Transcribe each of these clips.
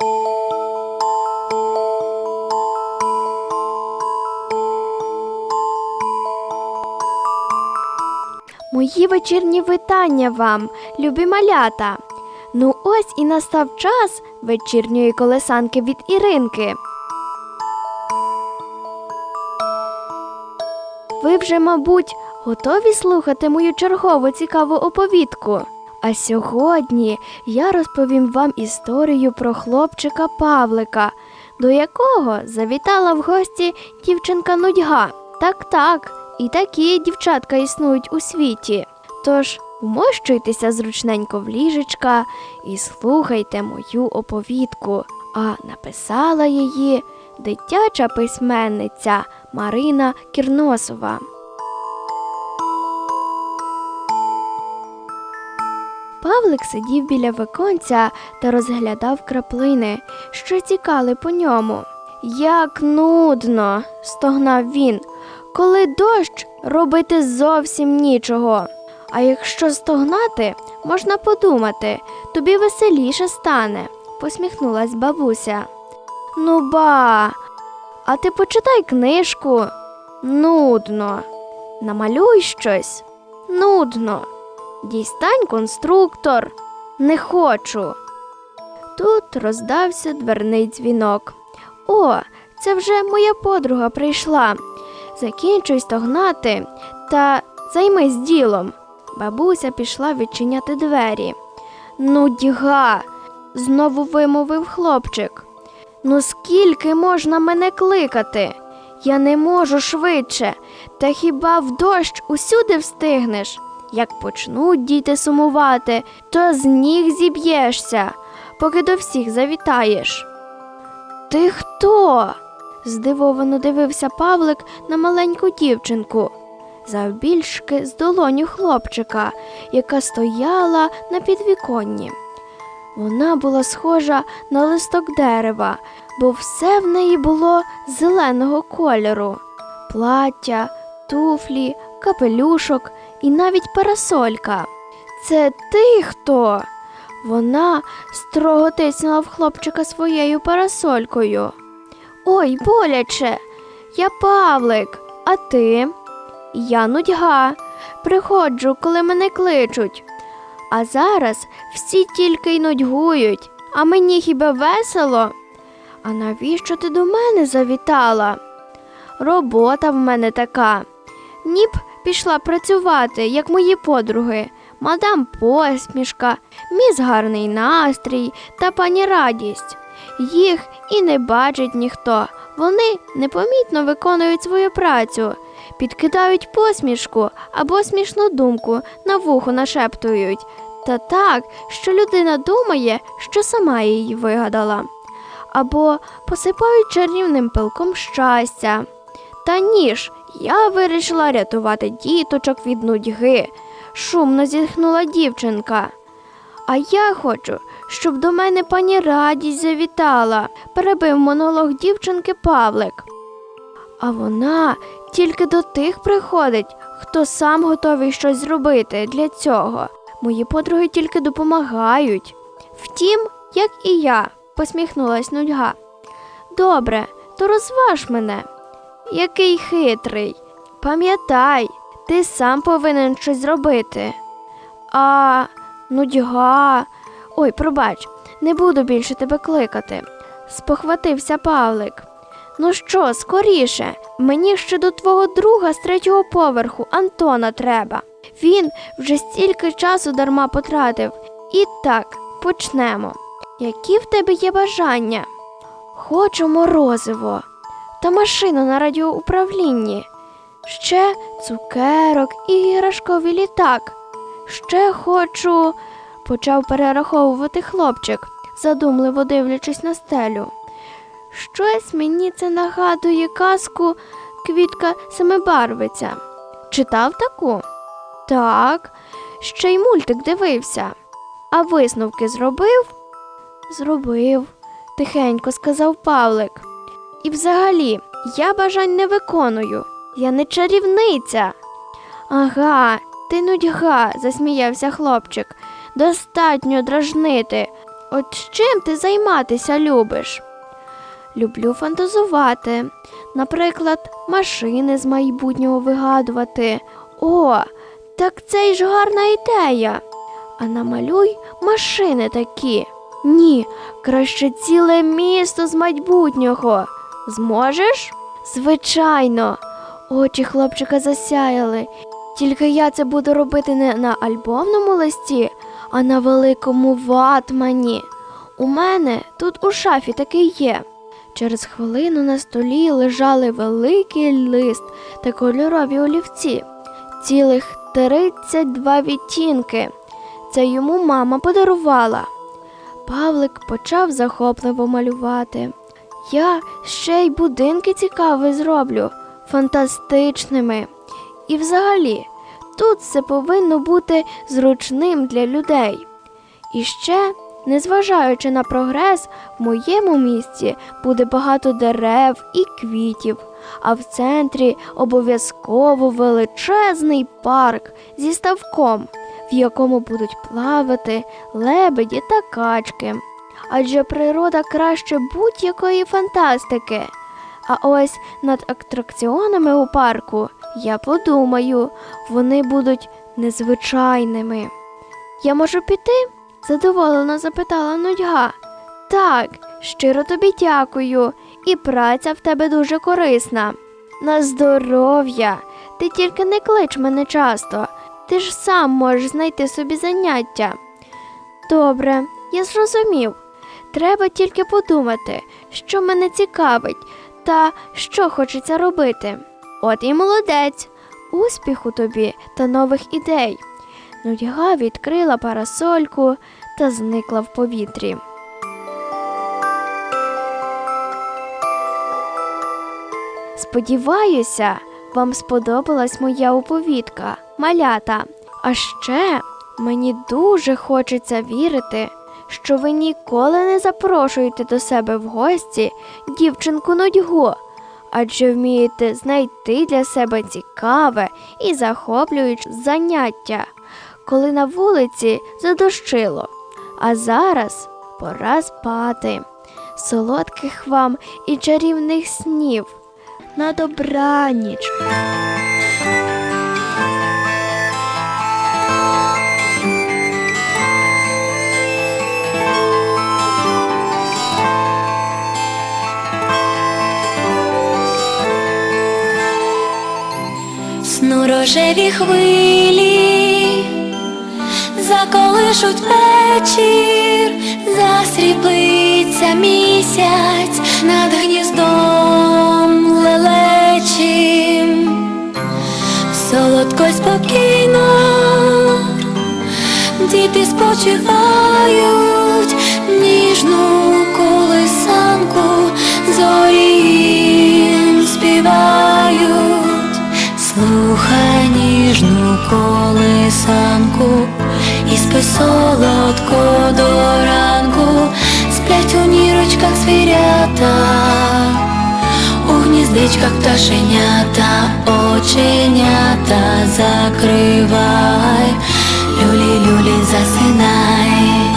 Мої вечірні вітання вам, любі малята. Ну ось і настав час вечірньої колесанки від Іринки. Ви вже, мабуть, готові слухати мою чергову цікаву оповідку. А сьогодні я розповім вам історію про хлопчика Павлика, до якого завітала в гості дівчинка нудьга. Так, так, і такі дівчатка існують у світі. Тож вмощуйтеся зручненько в ліжечка і слухайте мою оповідку. А написала її дитяча письменниця Марина Кірносова. Павлик сидів біля віконця та розглядав краплини, що тікали по ньому. Як нудно, стогнав він, коли дощ робити зовсім нічого. А якщо стогнати, можна подумати, тобі веселіше стане, посміхнулась бабуся. Ну ба, а ти почитай книжку. Нудно. Намалюй щось. Нудно. Дістань конструктор. Не хочу. Тут роздався дверний дзвінок. О, це вже моя подруга прийшла. Закінчуй стогнати та займись ділом. Бабуся пішла відчиняти двері. Ну, діга, знову вимовив хлопчик. Ну, скільки можна мене кликати? Я не можу швидше, та хіба в дощ усюди встигнеш? Як почнуть діти сумувати, то з ніг зіб'єшся, поки до всіх завітаєш. Ти хто? здивовано дивився Павлик на маленьку дівчинку, завбільшки з долоню хлопчика, яка стояла на підвіконні. Вона була схожа на листок дерева, бо все в неї було зеленого кольору плаття, туфлі, капелюшок і навіть парасолька. Це ти хто? Вона строго тиснула в хлопчика своєю парасолькою. Ой, боляче, я Павлик, а ти? Я нудьга. Приходжу, коли мене кличуть. А зараз всі тільки й нудьгують, а мені хіба весело? А навіщо ти до мене завітала? Робота в мене така. Ніп пішла працювати, як мої подруги, мадам посмішка, міс гарний настрій та пані радість. Їх і не бачить ніхто. Вони непомітно виконують свою працю, підкидають посмішку або смішну думку на вухо нашептують. Та так, що людина думає, що сама її вигадала, або посипають чарівним пилком щастя. Та ні ж, я вирішила рятувати діточок від нудьги, шумно зітхнула дівчинка. А я хочу, щоб до мене пані радість завітала, перебив монолог дівчинки Павлик. А вона тільки до тих приходить, хто сам готовий щось зробити для цього. Мої подруги тільки допомагають. Втім, як і я, посміхнулась нудьга. Добре, то розваж мене. Який хитрий. Пам'ятай, ти сам повинен щось зробити. А нудьга. Ой, пробач, не буду більше тебе кликати. Спохватився Павлик. Ну що, скоріше, мені ще до твого друга з третього поверху Антона треба. Він вже стільки часу дарма потратив. І так, почнемо. Які в тебе є бажання? Хочу морозиво та машину на радіоуправлінні, ще цукерок і іграшковий літак. Ще хочу, почав перераховувати хлопчик, задумливо дивлячись на стелю. Щось мені це нагадує казку Квітка Семибарвиця. Читав таку? Так, ще й мультик дивився. А висновки зробив? Зробив, тихенько сказав Павлик. І взагалі, я бажань не виконую. Я не чарівниця. Ага, ти нудьга, засміявся хлопчик. Достатньо дражнити. От чим ти займатися любиш? Люблю фантазувати. Наприклад, машини з майбутнього вигадувати. О, так це ж гарна ідея. А намалюй машини такі. Ні, краще ціле місто з майбутнього. Зможеш? Звичайно. Очі хлопчика засяяли. Тільки я це буду робити не на альбомному листі, а на великому ватмані. У мене тут у шафі такий є. Через хвилину на столі лежали великий лист та кольорові олівці, цілих 32 відтінки. Це йому мама подарувала. Павлик почав захопливо малювати. Я ще й будинки цікаві зроблю, фантастичними. І взагалі, тут все повинно бути зручним для людей. І ще, незважаючи на прогрес, в моєму місті буде багато дерев і квітів, а в центрі обов'язково величезний парк зі ставком, в якому будуть плавати лебеді та качки. Адже природа краще будь-якої фантастики. А ось над атракціонами у парку я подумаю, вони будуть незвичайними. Я можу піти? задоволено запитала нудьга. Так, щиро тобі дякую, і праця в тебе дуже корисна. На здоров'я, ти тільки не клич мене часто, ти ж сам можеш знайти собі заняття. Добре, я зрозумів. Треба тільки подумати, що мене цікавить та що хочеться робити. От і молодець, успіху тобі та нових ідей. Нудьга відкрила парасольку та зникла в повітрі. Сподіваюся, вам сподобалась моя оповідка, малята. А ще мені дуже хочеться вірити, що ви ніколи не запрошуєте до себе в гості дівчинку нудьгу, адже вмієте знайти для себе цікаве і захоплююче заняття, коли на вулиці задощило. А зараз пора спати. Солодких вам і чарівних снів. На добраніч. Рожеві хвилі, заколишуть вечір, засріблиться місяць над гніздом лелечим, солодко й спокійно, діти спочивають солодко до ранку, сплять у нірочках звірята, у гніздечках пташенята, оченята закривай, люлі, люлі, засинай,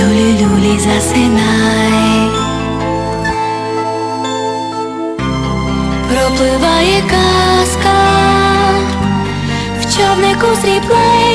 люлі, люлі, засинай. Пропливає казка в човнику срібленьким,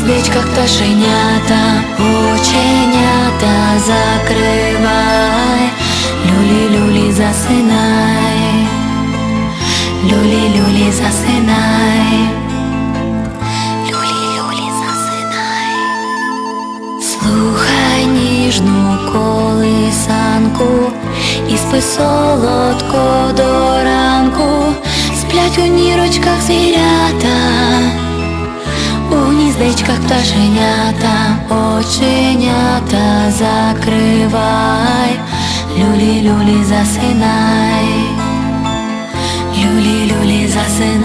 гніздечках пташенята, оченята закривай, люлі, засинай, люлі, засинай. Люлі, люлі, засинай. Слухай ніжну колисанку і спи солодко до ранку, сплять у нірочках звірята, гніздечках пташенята, оченята закривай, люлі, люлі, засинай, люлі, люлі, засинай.